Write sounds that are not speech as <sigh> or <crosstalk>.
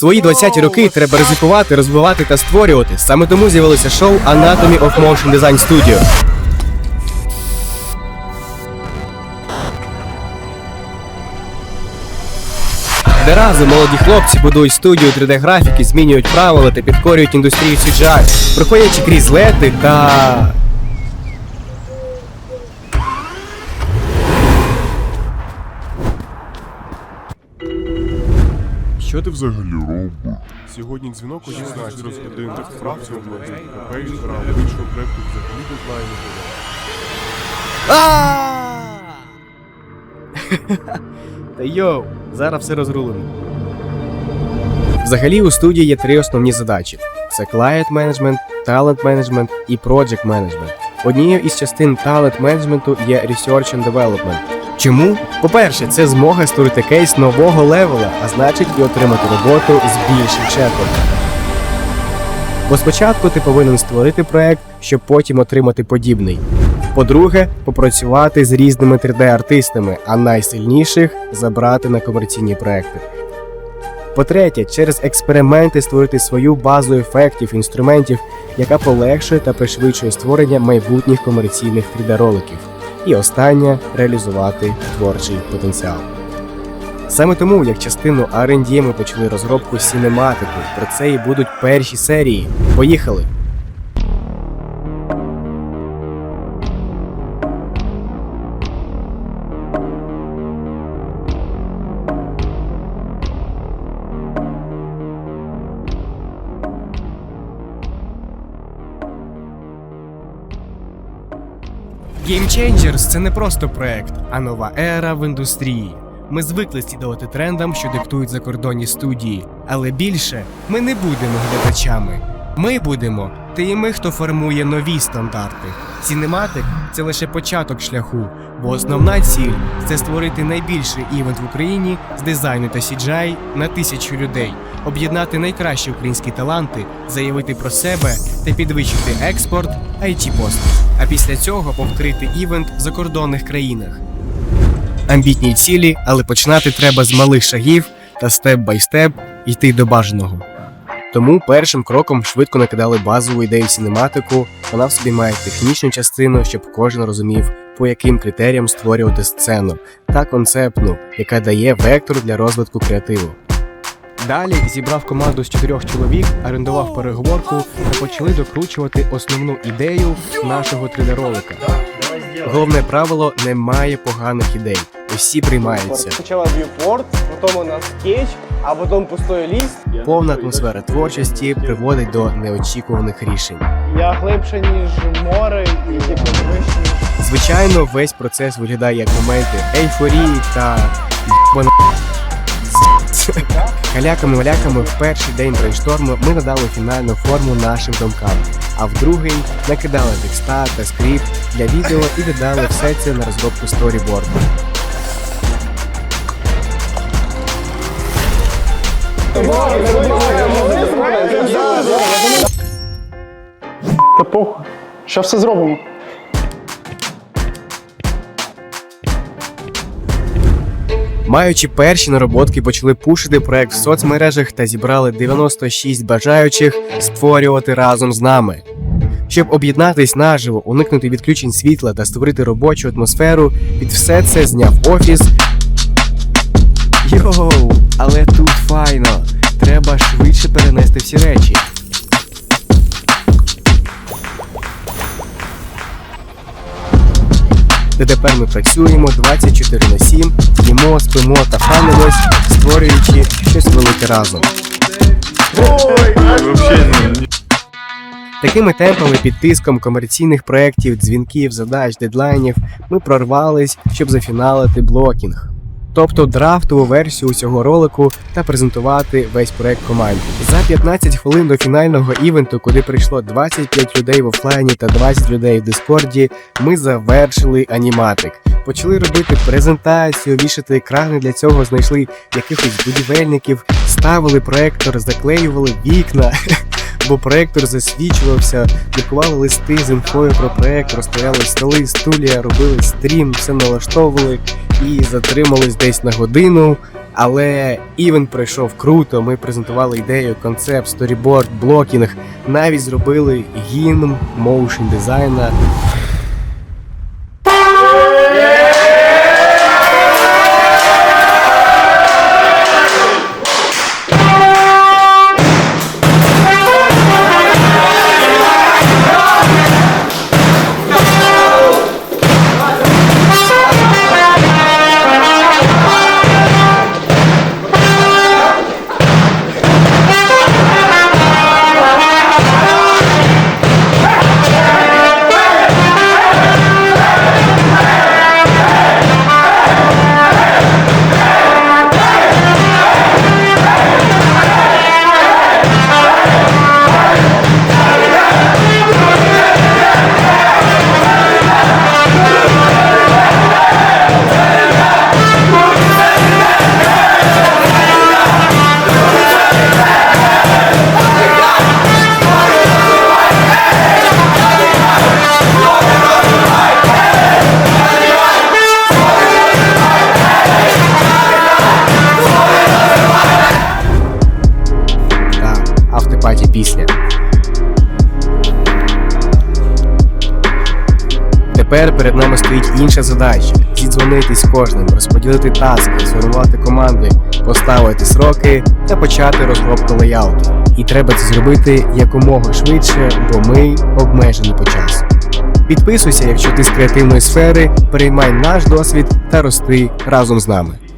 свої 20-ті роки треба ризикувати, розвивати та створювати. Саме тому з'явилося шоу Anatomy of Motion Design Studio. Де разом молоді хлопці будують студію 3D-графіки, змінюють правила та підкорюють індустрію CGI, проходячи крізь лети та. Що ти взагалі робиш? Сьогодні дзвінок о 16 розглядає інтерфракцію в блогі. Пейдж грав, іншого проекту взагалі дедлайну було. <laughs> Та йоу, зараз все розрулено. Взагалі у студії є три основні задачі: це client management, talent management і project management. Однією із частин talent менеджменту є research and development. Чому? По-перше, це змога створити кейс нового левела, а значить і отримати роботу з більшим чеком. Бо спочатку ти повинен створити проект, щоб потім отримати подібний. По-друге, попрацювати з різними 3D-артистами, а найсильніших забрати на комерційні проекти. По-третє, через експерименти створити свою базу ефектів, інструментів, яка полегшує та пришвидшує створення майбутніх комерційних 3D-роликів. І останнє реалізувати творчий потенціал. Саме тому, як частину R&D ми почали розробку сінематику, про це і будуть перші серії. Поїхали! Game Changers – це не просто проект, а нова ера в індустрії. Ми звикли слідувати трендам, що диктують закордонні студії, але більше ми не будемо глядачами. Ми будемо тими, хто формує нові стандарти. Цінематик це лише початок шляху, бо основна ціль це створити найбільший івент в Україні з дизайну та CGI на тисячу людей, об'єднати найкращі українські таланти, заявити про себе та підвищити експорт it послуг. А після цього повторити івент в закордонних країнах. Амбітні цілі, але починати треба з малих шагів та степ бай степ йти до бажаного. Тому першим кроком швидко накидали базову ідею синематику. Вона в собі має технічну частину, щоб кожен розумів, по яким критеріям створювати сцену, та концептну, яка дає вектор для розвитку креативу. Далі зібрав команду з чотирьох чоловік, орендував переговорку та почали докручувати основну ідею нашого 3D-ролика. Головне правило немає поганих ідей. Усі приймаються. Сначала viewport, потом у нас скетч, а потом пустой лист. Повна атмосфера творчості приводить до неочікуваних рішень. Я глибше, ніж море, і вище, Звичайно, весь процес виглядає як моменти ейфорії та «Єбана Каляками-валяками в перший день брейншторму ми надали фінальну форму нашим думкам, а в другий накидали текста та скрипт для відео і додали все це на розробку сторіборду. Та похуй. Що все зробимо? Маючи перші нароботки, почали пушити проект в соцмережах та зібрали 96 бажаючих створювати разом з нами. Щоб об'єднатись наживо, уникнути відключень світла та створити робочу атмосферу, під все це зняв офіс. Йоу, але тут файно. Треба швидше перенести всі речі. Та тепер ми працюємо 24 на 7, їмо, спимо та фанимось, створюючи щось велике разом. Такими темпами під тиском комерційних проєктів, дзвінків, задач, дедлайнів ми прорвались, щоб зафіналити блокінг. Тобто драфтову версію цього ролику та презентувати весь проект команді. За 15 хвилин до фінального івенту, куди прийшло 25 людей в офлайні та 20 людей в Дискорді, ми завершили аніматик. Почали робити презентацію, вішати екрани для цього знайшли якихось будівельників, ставили проектор, заклеювали вікна. <laughs> Бо проектор засвічувався, друкували листи з інфою про проект, розстояли столи, стулія, робили стрім, все налаштовували і затримались десь на годину, Але івент пройшов круто. Ми презентували ідею, концепт, сторіборд, блокінг, навіть зробили гімн моушн дизайна. Тепер перед нами стоїть інша задача: зідзвонитись з кожним, розподілити таски, сформувати команди, поставити сроки та почати розробку леяуту. І треба це зробити якомога швидше, бо ми обмежені по часу. Підписуйся, якщо ти з креативної сфери, переймай наш досвід та рости разом з нами.